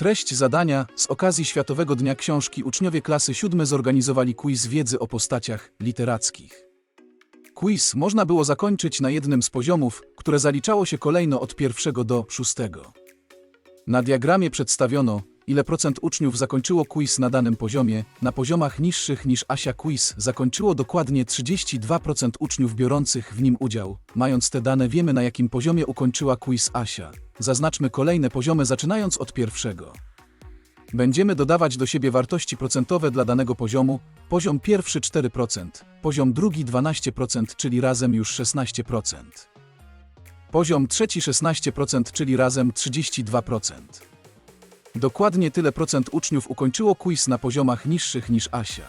Treść zadania z okazji Światowego Dnia Książki uczniowie klasy siódme zorganizowali quiz wiedzy o postaciach literackich. Quiz można było zakończyć na jednym z poziomów, które zaliczało się kolejno od pierwszego do szóstego. Na diagramie przedstawiono, ile procent uczniów zakończyło quiz na danym poziomie. Na poziomach niższych niż Asia quiz zakończyło dokładnie 32% uczniów biorących w nim udział. Mając te dane wiemy na jakim poziomie ukończyła quiz Asia. Zaznaczmy kolejne poziomy zaczynając od pierwszego. Będziemy dodawać do siebie wartości procentowe dla danego poziomu. Poziom pierwszy 4%, poziom drugi 12%, czyli razem już 16%. Poziom trzeci 16%, czyli razem 32%. Dokładnie tyle procent uczniów ukończyło quiz na poziomach niższych niż Asia.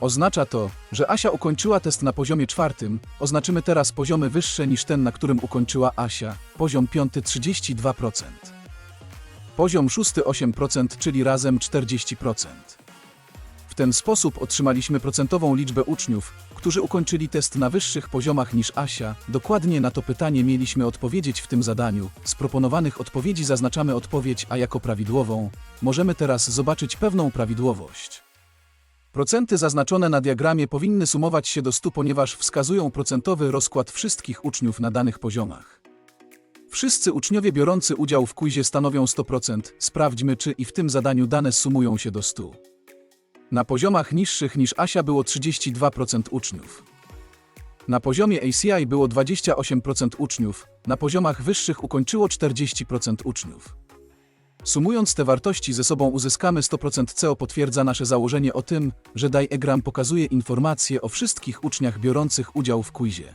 Oznacza to, że Asia ukończyła test na poziomie czwartym, oznaczymy teraz poziomy wyższe niż ten, na którym ukończyła Asia, poziom piąty 32%. Poziom szósty 8%, czyli razem 40%. W ten sposób otrzymaliśmy procentową liczbę uczniów, którzy ukończyli test na wyższych poziomach niż Asia. Dokładnie na to pytanie mieliśmy odpowiedzieć w tym zadaniu. Z proponowanych odpowiedzi zaznaczamy odpowiedź A jako prawidłową. Możemy teraz zobaczyć pewną prawidłowość. Procenty zaznaczone na diagramie powinny sumować się do 100, ponieważ wskazują procentowy rozkład wszystkich uczniów na danych poziomach. Wszyscy uczniowie biorący udział w quizie stanowią 100%. Sprawdźmy, czy i w tym zadaniu dane sumują się do 100. Na poziomach niższych niż Asia było 32% uczniów. Na poziomie ACI było 28% uczniów, na poziomach wyższych ukończyło 40% uczniów. Sumując te wartości ze sobą uzyskamy 100% CO potwierdza nasze założenie o tym, że diagram pokazuje informacje o wszystkich uczniach biorących udział w quizie.